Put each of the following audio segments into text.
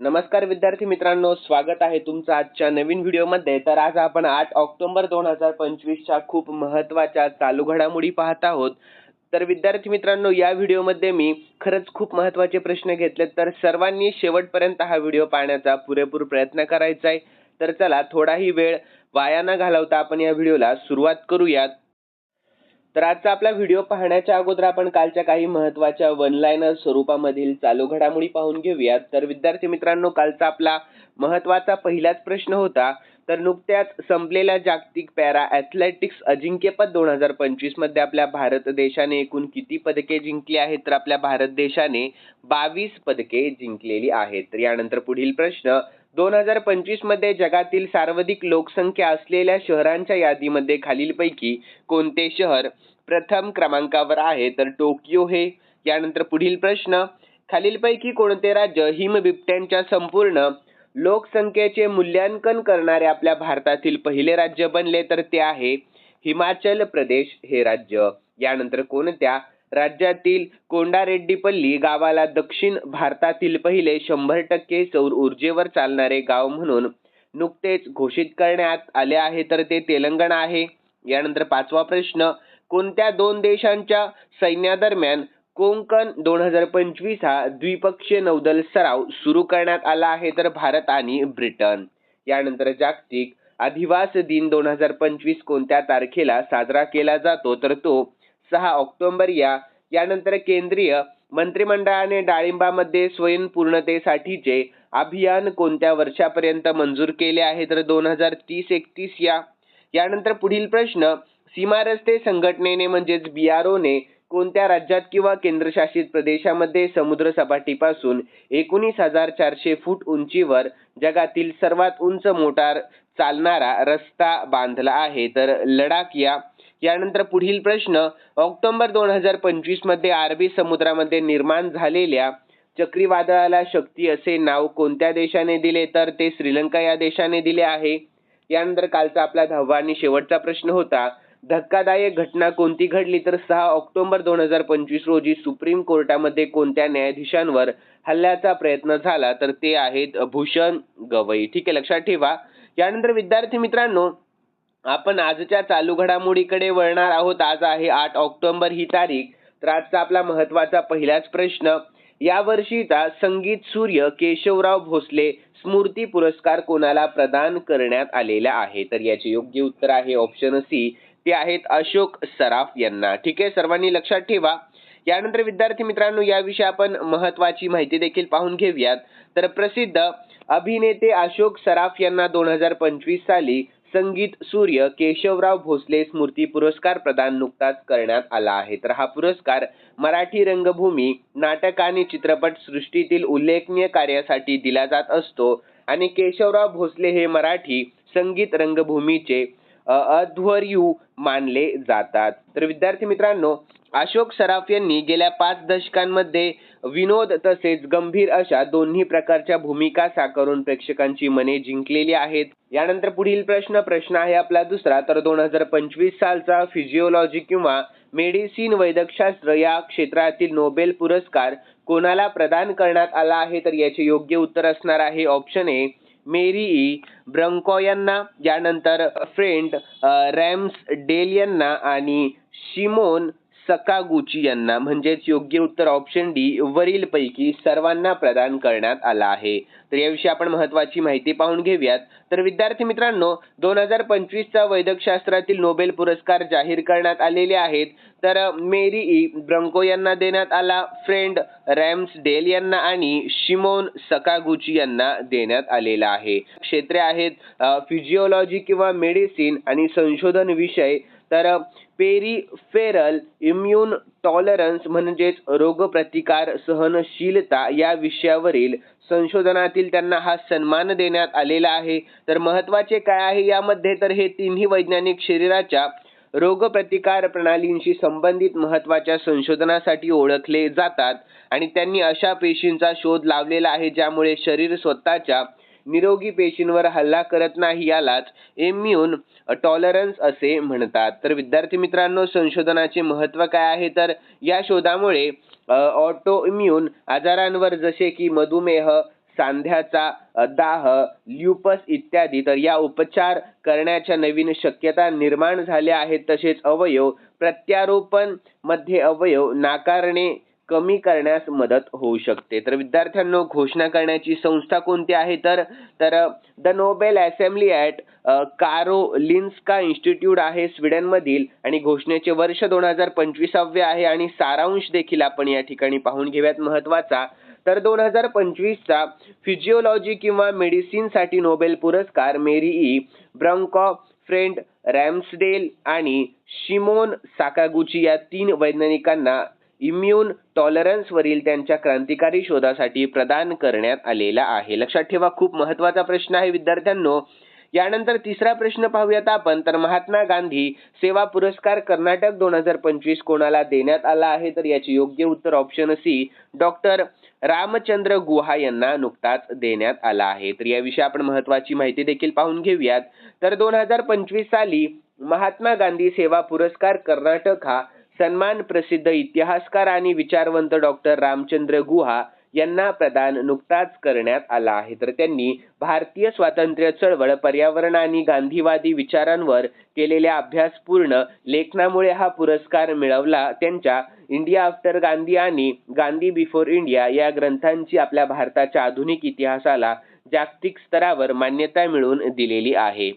नमस्कार विद्यार्थी मित्रांनो स्वागत आहे तुमचं आजच्या नवीन व्हिडिओमध्ये. तर आज आपण आठ ऑक्टोबर दोन हजार पंचवीसच्या खूप महत्त्वाच्या चालू घडामोडी पाहत आहोत. तर विद्यार्थी मित्रांनो या व्हिडिओमध्ये मी खरंच खूप महत्त्वाचे प्रश्न घेतले तर सर्वांनी शेवटपर्यंत हा व्हिडिओ पाहण्याचा पुरेपूर प्रयत्न करायचा आहे तर चला थोडाही वेळ वाया न घालवता आपण या व्हिडिओला सुरुवात करूयात. तर आजचा आपला व्हिडिओ पाहण्याच्या अगोदर आपण कालच्या काही महत्त्वाच्या वनलायनर स्वरूपामधील चालू घडामोडी पाहून घेऊयात. तर विद्यार्थी मित्रांनो कालचा आपला महत्त्वाचा पहिलाच प्रश्न होता तर नुकत्याच संपलेल्या जागतिक पॅरा ॲथलेटिक्स अजिंक्यपद दोन हजार पंचवीसमध्ये आपल्या भारत देशाने एकूण किती पदके जिंकली आहेत? तर आपल्या भारत देशाने बावीस पदके जिंकलेली आहेत. तर यानंतर पुढील प्रश्न दोन हजार पंचवीसमध्ये जगातील सर्वाधिक लोकसंख्या असलेल्या शहरांच्या यादीमध्ये खालीलपैकी कोणते शहर प्रथम क्रमांकावर आहे? तर टोकियो हे. यानंतर पुढील प्रश्न. खालीलपैकी कोणते राज्य हिमबिबट्यांच्या संपूर्ण लोकसंख्येचे मूल्यांकन करणारे आपल्या भारतातील पहिले राज्य बनले? तर ते आहे हिमाचल प्रदेश हे राज्य. यानंतर कोणत्या राज्यातील कोंडारेड्डीपल्ली गावाला दक्षिण भारतातील पहिले शंभर टक्के सौर ऊर्जेवर चालणारे गाव म्हणून नुकतेच घोषित करण्यात आले आहे. तर ते तेलंगणा आहे. यानंतर पाचवा प्रश्न कोणत्या दोन देशांच्या सैन्यादरम्यान कोंकण दोन हजार पंचवीस हा द्विपक्षीय नौदल सराव सुरू करण्यात आला आहे? तर भारत आणि ब्रिटन. यानंतर जागतिक अधिवास दिन दोन हजार पंचवीस कोणत्या तारखेला साजरा केला जातो? तर तो सहा ऑक्टोबर या. यानंतर केंद्रीय मंत्रिमंडळाने डाळिंबामध्ये स्वयंपूर्णतेसाठीचे अभियान कोणत्या वर्षापर्यंत मंजूर केले आहे तर दोन हजार तीस एकतीस या. यानंतर पुढील प्रश्न सीमा रस्ते संघटनेने म्हणजेच बी आर ओने कोणत्या राज्यात किंवा केंद्रशासित प्रदेशामध्ये समुद्र सपाटीपासून एकोणीस हजार चारशे फूट उंचीवर जगातील सर्वात उंच मोटार चालणारा रस्ता बांधला आहे तर लडाख या. यानंतर पुढील प्रश्न ऑक्टोबर दोन हजार पंचवीसमध्ये अरबी समुद्रामध्ये निर्माण झालेल्या चक्रीवादळाला शक्ती असे नाव कोणत्या देशाने दिले? तर ते श्रीलंका या देशाने दिले आहे. यानंतर कालचा आपला दहावा आणि शेवटचा प्रश्न होता धक्कादायक घटना कोणती घडली? तर सहा ऑक्टोबर दोन हजार पंचवीस रोजी सुप्रीम कोर्टामध्ये कोणत्या न्यायाधीशांवर हल्ल्याचा प्रयत्न झाला? तर ते आहेत भूषण गवई. ठीक आहे लक्षात ठेवा. यानंतर विद्यार्थी मित्रांनो आपण आजच्या चालू घडामोडीकडे वळणार आहोत. आज आहे आठ ऑक्टोबर ही तारीख. तर आजचा आपला महत्त्वाचा पहिलाच प्रश्न यावर्षीचा संगीत सूर्य केशवराव भोसले स्मृती पुरस्कार कोणाला प्रदान करण्यात आलेला आहे? तर याचे योग्य उत्तर आहे ऑप्शन सी ते आहेत अशोक सराफ यांना. ठीक आहे सर्वांनी लक्षात ठेवा. यानंतर विद्यार्थी मित्रांनो याविषयी आपण महत्वाची माहिती देखील पाहून घेऊयात. तर प्रसिद्ध अभिनेते अशोक सराफ यांना दोन हजार पंचवीस साली संगीत सूर्य केशवराव भोसले स्मृती पुरस्कार प्रदान नुकताच करण्यात आला आहे. तर हा पुरस्कार मराठी रंगभूमी नाटक आणि चित्रपट सृष्टीतील उल्लेखनीय कार्यासाठी दिला जात असतो आणि केशवराव भोसले हे मराठी संगीत रंगभूमीचे अध्वर्यू मानले जातात. तर विद्यार्थी मित्रांनो अशोक सराफ यांनी गेल्या पाच दशकांमध्ये विनोद तसेच गंभीर अशा दोन्ही प्रकारच्या भूमिका साकारून प्रेक्षकांची मने जिंकलेली आहेत. यानंतर पुढील प्रश्न प्रश्न आहे आपला दुसरा. तर दोन हजार पंचवीस सालचा फिजिओलॉजी किंवा मेडिसिन वैद्यकशास्त्र या क्षेत्रातील नोबेल पुरस्कार कोणाला प्रदान करण्यात आला आहे? तर याचे योग्य उत्तर असणार आहे ऑप्शन ए मेरी ई ब्रंको यांना. यानंतर फ्रेंड रॅम्स डेल यांना आणि शिमोन सकागुची यांना म्हणजेच योग्य उत्तर ऑप्शन डी वरील पैकी सर्वांना प्रदान करण्यात आला आहे. तर याविषयी आपण महत्वाची माहिती पाहून घेऊयात. तर विद्यार्थी मित्रांनो दोन हजार पंचवीसचा वैद्यकशास्त्रातील नोबेल पुरस्कार जाहीर करण्यात आलेले आहेत. तर मेरी ई ब्रंको यांना देण्यात आला फ्रेंड रॅम्स डेल यांना आणि शिमोन सकागुची यांना देण्यात आलेला आहे. क्षेत्रे आहेत फिजिओलॉजी किंवा मेडिसिन आणि संशोधन विषय तर पेरिफेरल इम्युन टॉलरन्स म्हणजेच रोगप्रतिकार सहनशीलता या विषयावरील संशोधनातील त्यांना हा सन्मान देण्यात आलेला आहे. तर महत्त्वाचे काय आहे? यामध्ये तर हे तिन्ही वैज्ञानिक शरीराच्या रोगप्रतिकार प्रणालींशी संबंधित महत्त्वाच्या संशोधनासाठी ओळखले जातात आणि त्यांनी अशा पेशींचा शोध लावलेला आहे ज्यामुळे शरीर स्वतःच्या निरोगी पेशींवर हल्ला करत नाही यालाच इम्युन टॉलरन्स असे म्हणतात. तर विद्यार्थी मित्रांनो संशोधनाचे महत्त्व काय आहे? तर या शोधामुळे ऑटो इम्युन आजारांवर जसे की मधुमेह सांध्याचा दाह ल्युपस इत्यादी तर या उपचार करण्याच्या नवीन शक्यता निर्माण झाल्या आहेत. तसेच अवयव प्रत्यारोपणमध्ये अवयव नाकारणे कमी करण्यास मदत होऊ शकते. तर विद्यार्थ्यांनो घोषणा करण्याची संस्था कोणती आहे? तर तर the Nobel Assembly at Karolinska Institute आहे स्वीडनमधील आणि घोषणेचे वर्ष दोन हजार पंचवीसावे आहे आणि सारांश देखील आपण या ठिकाणी पाहून घेऊयात महत्त्वाचा. तर दोन हजार पंचवीसचा फिजिओलॉजी किंवा मेडिसिनसाठी नोबेल पुरस्कार मेरी ई ब्रँकॉ फ्रेंड रॅम्सडेल आणि शिमोन साकागुची या तीन वैज्ञानिकांना इम्युन टॉलरन्सवरील त्यांच्या क्रांतिकारी शोधासाठी प्रदान करण्यात आलेला आहे. लक्षात ठेवा खूप महत्त्वाचा प्रश्न आहे विद्यार्थ्यांनो. यानंतर तिसरा प्रश्न पाहूयात आपण. तर महात्मा गांधी सेवा पुरस्कार कर्नाटक दोन हजार पंचवीस कोणाला देण्यात आला आहे? तर याचे योग्य उत्तर option C doctor Ramachandra Guha यांना नुकताच देण्यात आला आहे. तर याविषयी आपण महत्वाची माहिती देखील पाहून घेऊयात. तर दोन हजार पंचवीस साली महात्मा गांधी सेवा पुरस्कार कर्नाटक हा सन्मान प्रसिद्ध इतिहासकार आणि विचारवंत डॉक्टर रामचंद्र गुहा यांना प्रदान नुकताच करण्यात आला आहे. तर त्यांनी भारतीय स्वातंत्र्य चळवळ पर्यावरण आणि गांधीवादी विचारांवर केलेल्या अभ्यासपूर्ण लेखनामुळे हा पुरस्कार मिळवला. त्यांच्या इंडिया आफ्टर गांधी आणि गांधी बिफोर इंडिया या ग्रंथांची आपल्या भारताच्या आधुनिक इतिहासाला जागतिक स्तरावर मान्यता मिळवून दिलेली आहे.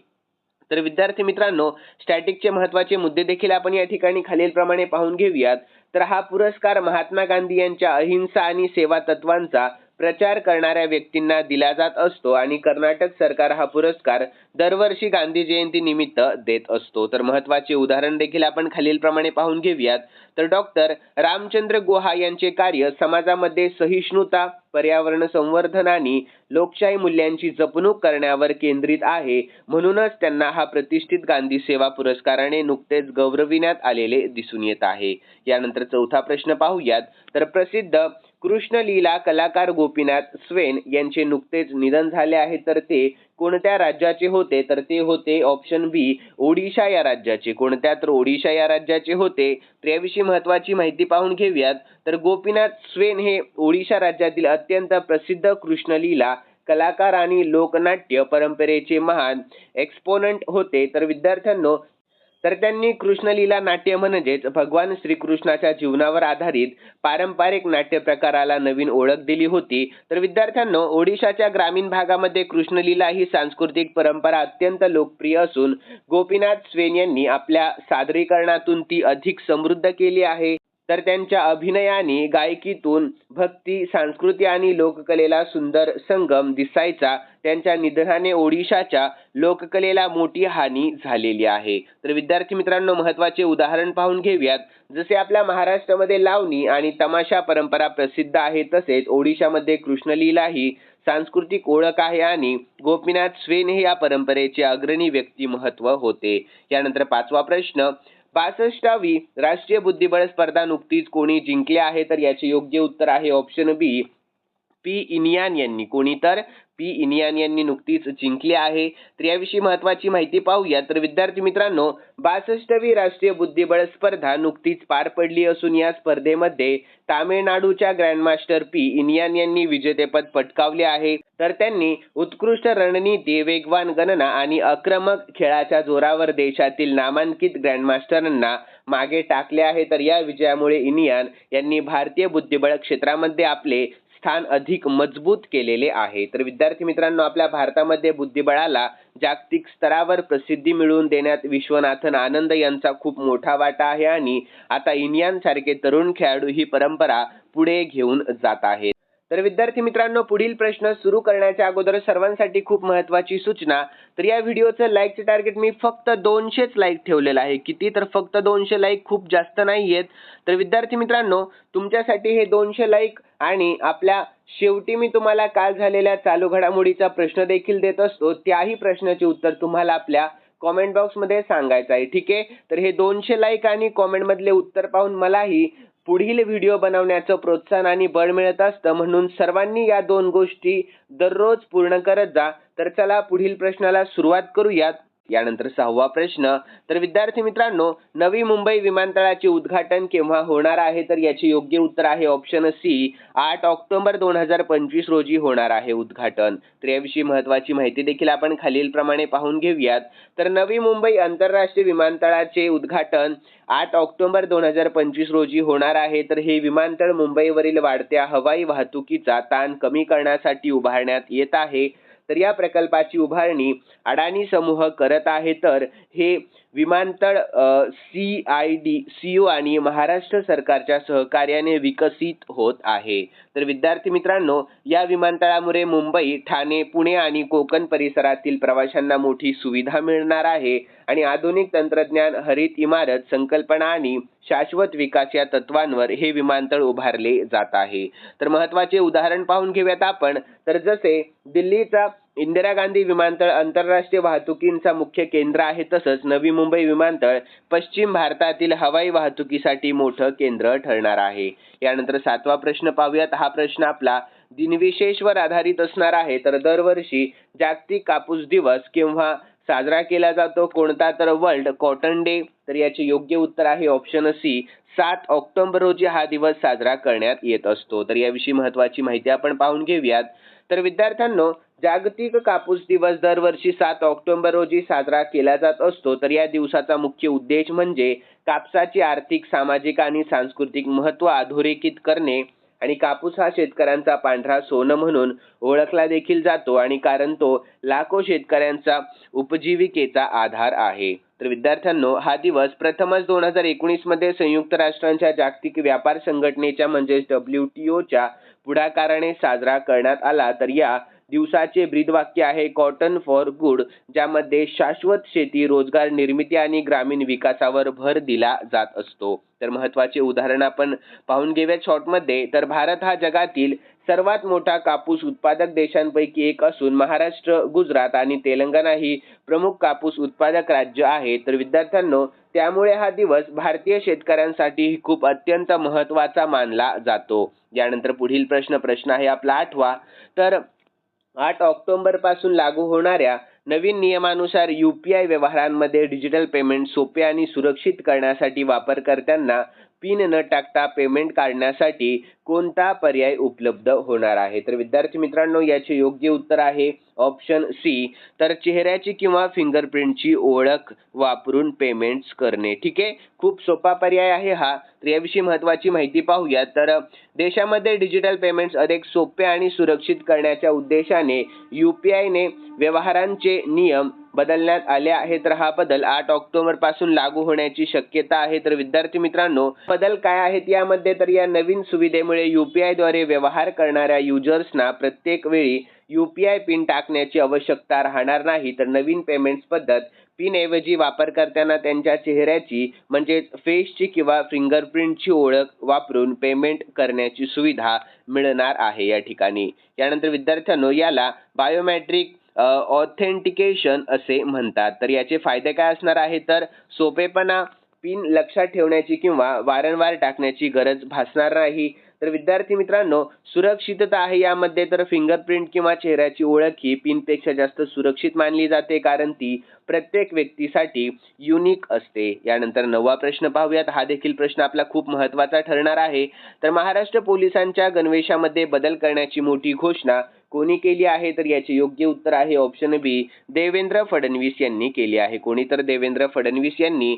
तर विद्यार्थी मित्रांनो स्टॅटिकचे महत्त्वाचे मुद्दे देखील आपण या ठिकाणी खालीलप्रमाणे पाहून घेऊयात. तर हा पुरस्कार महात्मा गांधी यांच्या अहिंसा आणि सेवा तत्वांचा प्रचार करणाऱ्या व्यक्तींना दिला जात असतो आणि कर्नाटक सरकार हा पुरस्कार दरवर्षी गांधी जयंती निमित्त देत असतो. तर महत्त्वाचे उदाहरण देखील आपण खालीलप्रमाणे पाहून घेऊयात. तर डॉक्टर रामचंद्र गुहा यांचे कार्य समाजामध्ये सहिष्णुता पर्यावरण संवर्धन आणि लोकशाही मूल्यांची जपणूक करण्यावर केंद्रित आहे. म्हणूनच त्यांना हा प्रतिष्ठित गांधी सेवा पुरस्काराने नुकतेच गौरविण्यात आलेले दिसून येत आहे. यानंतर चौथा प्रश्न पाहूयात. तर प्रसिद्ध कृष्णलीला कलाकार गोपीनाथ स्वेन यांचे नुकतेच निधन झाले आहे. तर ते कोणत्या राज्याचे होते? तर ते होते ऑप्शन बी ओडिशा या राज्याचे. कोणत्या तर ओडिशा या राज्याचे होते? तर याविषयी महत्वाची माहिती पाहून घेऊयात. तर गोपीनाथ स्वेन हे ओडिशा राज्यातील अत्यंत प्रसिद्ध कृष्णलीला कलाकार आणि लोकनाट्य परंपरेचे महान एक्सपोनंट होते. तर विद्यार्थ्यांनो तर त्यांनी कृष्णलीला नाट्य म्हणजेच भगवान श्रीकृष्णाच्या जीवनावर आधारित पारंपरिक नाट्य प्रकाराला नवीन ओळख दिली होती. तर विद्यार्थ्यांनो ओडिशाच्या ग्रामीण भागामध्ये कृष्णलीला ही सांस्कृतिक परंपरा अत्यंत लोकप्रिय असून गोपीनाथ स्वेन यांनी आपल्या सादरीकरणातून ती अधिक समृद्ध केली आहे. तर त्यांच्या अभिनयाने गायकीतून भक्ती संस्कृती आणि लोककलेला सुंदर संगम दिसायचा. त्यांच्या निधनाने ओडिशाच्या लोककलेला मोठी हानी झालेली आहे. तर विद्यार्थी मित्रांनो महत्त्वाचे उदाहरण पाहून घेऊयात. जसे आपल्या महाराष्ट्रामध्ये लावणी आणि तमाशा परंपरा प्रसिद्ध आहे तसेच ओडिशामध्ये कृष्णलीला ही सांस्कृतिक ओळख आहे आणि गोपीनाथ स्वेन हे या परंपरेचे अग्रणी व्यक्तिमहत्व होते. यानंतर पाचवा प्रश्न बासष्टावी राष्ट्रीय बुद्धिबळ स्पर्धा नुकतीच कोणी जिंकली आहे तर याचे योग्य उत्तर आहे ऑप्शन बी पी इनियान यांनी. कोणी तर? पी इनियान यांनी नुकतीच जिंकली आहे. तर याविषयी महत्वाची माहिती पाहूया. तर विद्यार्थी मित्रांनो बासष्टवी राष्ट्रीय बुद्धिबळ स्पर्धा नुकतीच पार पडली असून या स्पर्धेमध्ये तामिळनाडूच्या ग्रँडमास्टर पी इनियान यांनी विजेतेपद पटकावले आहे. तर त्यांनी उत्कृष्ट रणनीती वेगवान गणना आणि आक्रमक खेळाच्या जोरावर देशातील नामांकित ग्रँडमास्टरांना मागे टाकले आहे. तर या विजयामुळे इनियान यांनी भारतीय बुद्धिबळ क्षेत्रामध्ये आपले स्थान अधिक मजबूत केलेले आहे. तर विद्यार्थी मित्रांनो आपल्या भारतामध्ये बुद्धिबळाला जागतिक स्तरावर प्रसिद्धी मिळवून देण्यात विश्वनाथन आनंद यांचा खूप मोठा वाटा आहे आणि आता इनियान सारखे तरुण खेळाडू ही परंपरा पुढे घेऊन जात आहेत. तर विद्यार्थी मित्रांनो पुढील प्रश्न सुरू करण्याच्या अगोदर सर्वांसाठी खूप महत्वाची सूचना. तर या व्हिडिओचं लाईकचे टार्गेट मी फक्त दोनशेच लाईक ठेवलेलं आहे. किती? तर फक्त दोनशे लाईक खूप जास्त नाही आहेत तर विद्यार्थी मित्रांनो तुमच्यासाठी हे दोनशे लाईक आणि आपल्या शेवटी मी तुम्हाला काल झालेल्या चालू घडामोडीचा प्रश्न देखील देत असतो. त्याही प्रश्नाचे उत्तर तुम्हाला आपल्या कॉमेंट बॉक्समध्ये सांगायचं आहे. ठीक आहे? तर हे दोनशे लाईक आणि कॉमेंटमधले उत्तर पाहून मलाही पुढील व्हिडिओ बनवण्याचं प्रोत्साहन आणि बळ मिळत असतं म्हणून सर्वांनी या दोन गोष्टी दररोज पूर्ण करत जा. तर चला पुढील प्रश्नाला सुरुवात करूयात. यानंतर सहावा प्रश्न तर विद्यार्थी मित्रांनो नवी मुंबई विमानतळाचे उद्घाटन केव्हा होणार आहे? तर याचे योग्य उत्तर आहे ऑप्शन सी आठ ऑक्टोबर दोन हजार पंचवीस रोजी होणार आहे उद्घाटन. तर याविषयी महत्वाची माहिती देखील आपण खालीलप्रमाणे पाहून घेऊयात. तर नवी मुंबई आंतरराष्ट्रीय विमानतळाचे उद्घाटन आठ ऑक्टोबर दोन हजार पंचवीस रोजी होणार आहे. तर हे विमानतळ मुंबईवरील वाढत्या हवाई वाहतुकीचा ताण कमी करण्यासाठी उभारण्यात येत आहे. तर या प्रकल्पाची उभारणी अडाणी समूह करत आहे. तर हे विमानतळ सी आय डी सी आणि महाराष्ट्र सरकारच्या सहकार्याने विकसित होत आहे. तर विद्यार्थी मित्रांनो या विमानतळामुळे मुंबई ठाणे पुणे आणि कोकण परिसरातील प्रवाशांना मोठी सुविधा मिळणार आहे. आणि आधुनिक तंत्रज्ञान हरित इमारत संकल्पना आणि शाश्वत विकास या तत्वांवर हे विमानतळ उभारले जात आहे. तर महत्त्वाचे उदाहरण पाहून घेऊयात आपण. तर जसे दिल्लीचा इंदिरा गांधी विमानतळ आंतरराष्ट्रीय वाहतुकीचा मुख्य केंद्र आहे तसंच नवी मुंबई विमानतळ पश्चिम भारतातील हवाई वाहतुकीसाठी मोठं केंद्र ठरणार आहे. यानंतर सातवा प्रश्न पाहूयात. हा प्रश्न आपला दिनविशेषवर आधारित असणार आहे. तर दरवर्षी जागतिक कापूस दिवस केव्हा साजरा केला जातो? कोणता तर वर्ल्ड कॉटन डे? तर याचे योग्य उत्तर आहे ऑप्शन सी. सात ऑक्टोबर रोजी हा दिवस साजरा करण्यात येत असतो. तर याविषयी महत्वाची माहिती आपण पाहून घेऊयात. तर विद्यार्थ्यांनो जागतिक कापूस दिवस दरवर्षी सात ऑक्टोबर रोजी साजरा केला जात असतो. तर या दिवसाचा मुख्य उद्देश म्हणजे कापसाची आर्थिक सामाजिक आणि सांस्कृतिक महत्त्व अधोरेखित करणे आणि कापूस हा शेतकऱ्यांचा पांढरा सोनं म्हणून ओळखला देखील जातो आणि कारण तो लाखो शेतकऱ्यांचा उपजीविकेचा आधार आहे. तर विद्यार्थ्यांनो हा दिवस प्रथमच दोन हजार एकोणीसमध्ये संयुक्त राष्ट्रांच्या जागतिक व्यापार संघटनेच्या म्हणजेच डब्ल्यू टी ओच्या पुढाकाराने साजरा करण्यात आला. तर या दिवसाचे ब्रीदवाक्य आहे कॉटन फॉर गुड ज्यामध्ये शाश्वत शेती रोजगार निर्मिती आणि ग्रामीण विकासावर भर दिला जात असतो. तर महत्त्वाचे उदाहरण आपण पाहून घेऊयात शॉर्टमध्ये तर भारत हा जगातील सर्वात मोठा कापूस उत्पादक देशांपैकी एक असून महाराष्ट्र गुजरात आणि तेलंगणा ही प्रमुख कापूस उत्पादक राज्य आहे. तर विद्यार्थ्यांनो त्यामुळे हा दिवस भारतीय शेतकऱ्यांसाठी खूप अत्यंत महत्त्वाचा मानला जातो. यानंतर पुढील प्रश्न प्रश्न आहे आपला आठवा. तर आठ ऑक्टोबरपासून लागू होणाऱ्या नवीन नियमानुसार यू पी आय व्यवहारांमध्ये डिजिटल पेमेंट सोपे आणि सुरक्षित करण्यासाठी वापरकर्त्यांना पिन न टाकता पेमेंट काढण्यासाठी कोणता पर्याय उपलब्ध होणार आहे? तर विद्यार्थी मित्रांनो याचे योग्य उत्तर आहे ऑप्शन सी तर चेहऱ्याची किंवा फिंगरप्रिंटची ओळख वापरून पेमेंट्स करणे. ठीक आहे? खूप सोपा पर्याय आहे हा. तर याविषयी महत्वाची माहिती पाहूया. तर देशामध्ये डिजिटल पेमेंट्स अधिक सोपे आणि सुरक्षित करण्याच्या उद्देशाने यू पी आयने व्यवहारांचे नियम बदलण्यात आले आहे तर हा बदल आठ ऑक्टोबरपासून लागू होण्याची शक्यता आहे. तर विद्यार्थी मित्रांनो बदल काय आहेत यामध्ये? तर या नवीन सुविधेमुळे युपीआयद्वारे व्यवहार करणाऱ्या युजर्सना प्रत्येक वेळी युपीआय पिन टाकण्याची आवश्यकता राहणार नाही. तर नवीन पेमेंट्स पद्धत पिन ऐवजी वापरकर्त्यांना त्यांच्या चेहऱ्याची म्हणजेच फेसची किंवा फिंगरप्रिंटची ओळख वापरून पेमेंट करण्याची सुविधा मिळणार आहे या ठिकाणी. यानंतर विद्यार्थ्यांनो याला बायोमॅट्रिक ऑथेंटिकेशन असे म्हणतात. तर याचे फायदे काय असणार आहे? तर सोपेपणा पिन लक्षात ठेवण्याची किंवा वारंवार टाकण्याची गरज भासणार नाही. तर विद्यार्थी मित्रांनो सुरक्षितता आहे यामध्ये. तर फिंगरप्रिंट किंवा चेहऱ्याची ओळख ही पिनपेक्षा जास्त सुरक्षित मानली जाते कारण ती प्रत्येक व्यक्तीसाठी युनिक असते. यानंतर नववा प्रश्न पाहूयात. हा देखील प्रश्न आपला खूप महत्त्वाचा ठरणार आहे. तर महाराष्ट्र पोलिसांच्या गणवेशामध्ये बदल करण्याची मोठी घोषणा कोणी केली आहे तर याचे योग्य उत्तर आहे ऑप्शन बी देवेंद्र फडणवीस यांनी केली आहे. कोणी तर देवेंद्र फडणवीस यांनी.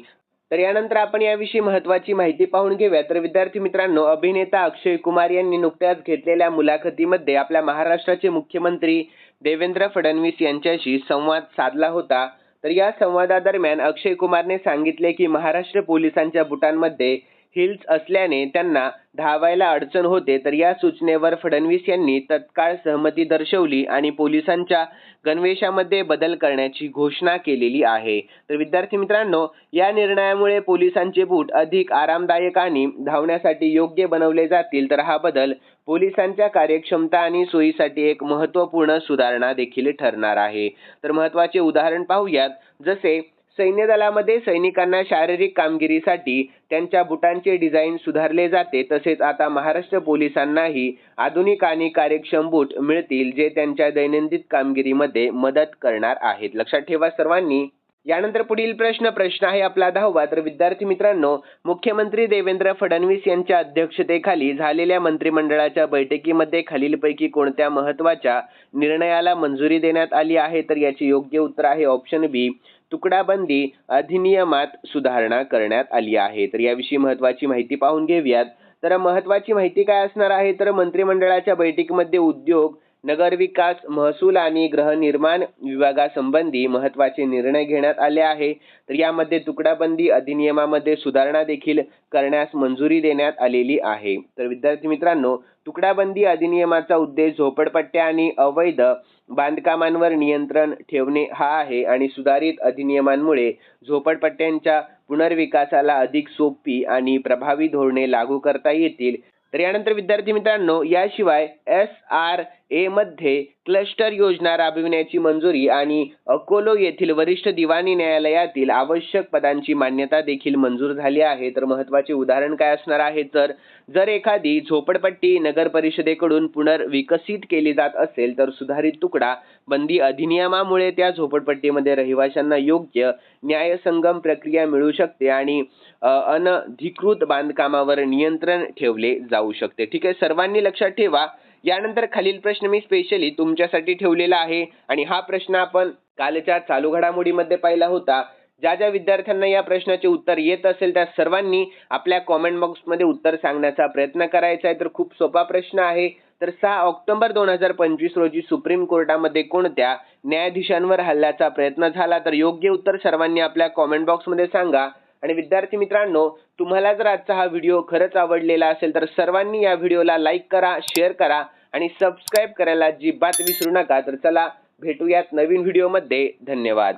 तर यानंतर आपण याविषयी महत्वाची माहिती पाहून घेऊया. तर विद्यार्थी मित्रांनो अभिनेता अक्षय कुमार यांनी नुकत्याच घेतलेल्या मुलाखतीमध्ये आपल्या महाराष्ट्राचे मुख्यमंत्री देवेंद्र फडणवीस यांच्याशी संवाद साधला होता. तर या संवादादरम्यान अक्षय कुमारने सांगितले की महाराष्ट्र पोलिसांच्या बुटांमध्ये हिल्स असल्याने त्यांना धावायला अडचण होते तर या सूचनेवर फडणवीस यांनी तत्काळ सहमती दर्शवली आणि पोलिसांच्या गणवेशामध्ये बदल करण्याची घोषणा केलेली आहे. तर विद्यार्थी मित्रांनो या निर्णयामुळे पोलिसांचे बूट अधिक आरामदायक आणि धावण्यासाठी योग्य बनवले जातील तर हा बदल पोलिसांच्या कार्यक्षमता आणि सोयीसाठी एक महत्त्वपूर्ण सुधारणा देखील ठरणार आहे. तर महत्त्वाचे उदाहरण पाहूयात जसे सैन्य दलामध्ये सैनिकांना शारीरिक कामगिरीसाठी त्यांच्या बुटांचे डिझाईन सुधारले जाते. तसेच आता महाराष्ट्र पोलिसांनाही आधुनिक आणि कार्यक्षम बूट मिळतील जे त्यांच्या दैनंदिन कामगिरीमध्ये मदत करणार आहेत. लक्षात ठेवा सर्वांनी. यानंतर पुढील प्रश्न प्रश्न आहे आपला दहावा. तर विद्यार्थी मित्रांनो मुख्यमंत्री देवेंद्र फडणवीस यांच्या अध्यक्षतेखाली झालेल्या मंत्रिमंडळाच्या बैठकीमध्ये खालीलपैकी कोणत्या महत्त्वाच्या निर्णयाला मंजुरी देण्यात आली आहे? तर याचे योग्य उत्तर आहे ऑप्शन बी तुकडाबंदी अधिनियमात सुधारणा करण्यात आली आहे. तर याविषयी महत्वाची माहिती पाहून घेऊयात. तर महत्वाची माहिती काय असणार आहे? तर मंत्रिमंडळाच्या बैठकीमध्ये उद्योग नगरविकास महसूल आणि गृहनिर्माण विभागासंबंधी महत्त्वाचे निर्णय घेण्यात आले आहे. तर यामध्ये तुकडाबंदी अधिनियमामध्ये सुधारणा देखील करण्यास मंजुरी देण्यात आलेली आहे. तर विद्यार्थी मित्रांनो तुकडाबंदी अधिनियमाचा उद्देश झोपडपट्ट्या आणि अवैध बांधकामांवर नियंत्रण ठेवणे हा आहे आणि सुधारित अधिनियमांमुळे झोपडपट्ट्यांच्या पुनर्विकासाला अधिक सोपी आणि प्रभावी धोरणे लागू करता येतील. तर यानंतर विद्यार्थी मित्रांनो याशिवाय एस आर ए मध्ये क्लस्टर योजना राबविण्याची मंजुरी आणि अकोलो येथील वरिष्ठ दिवाणी न्यायालयातील आवश्यक पदांची मान्यता देखील मंजूर झाली आहे. तर महत्त्वाचे उदाहरण काय असणार आहे? तर जर एखादी झोपडपट्टी नगर परिषदेकडून पुनर्विकसित केली जात असेल तर सुधारित तुकडा बंदी अधिनियमामुळे त्या झोपडपट्टीमध्ये रहिवाशांना योग्य न्यायसंगम प्रक्रिया मिळू शकते आणि अनधिकृत बांधकामावर नियंत्रण ठेवले जाऊ शकते. ठीक आहे? सर्वांनी लक्षात ठेवा यानंतर खालील प्रश्न मी स्पेशली तुमच्यासाठी ठेवलेला आहे आणि हा प्रश्न आपण कालच्या चालू घडामोडीमध्ये पाहिला होता. ज्या ज्या विद्यार्थ्यांना या प्रश्नाचे उत्तर येत असेल त्या सर्वांनी आपल्या कॉमेंट बॉक्समध्ये उत्तर सांगण्याचा प्रयत्न करायचा आहे. तर खूप सोपा प्रश्न आहे. तर सहा ऑक्टोबर दोन हजार पंचवीस रोजी सुप्रीम कोर्टामध्ये कोणत्या न्यायाधीशांवर हल्ल्याचा प्रयत्न झाला? तर योग्य उत्तर सर्वांनी आपल्या कॉमेंट बॉक्समध्ये सांगा. आणि विद्यार्थी मित्रांनो तुम्हाला जर आजचा हा व्हिडिओ खरंच आवडलेला असेल तर सर्वांनी या व्हिडिओला लाईक करा शेअर करा आणि सबस्क्राईब करायला अजिबात विसरू नका. तर चला भेटूयात नवीन व्हिडिओमध्ये धन्यवाद.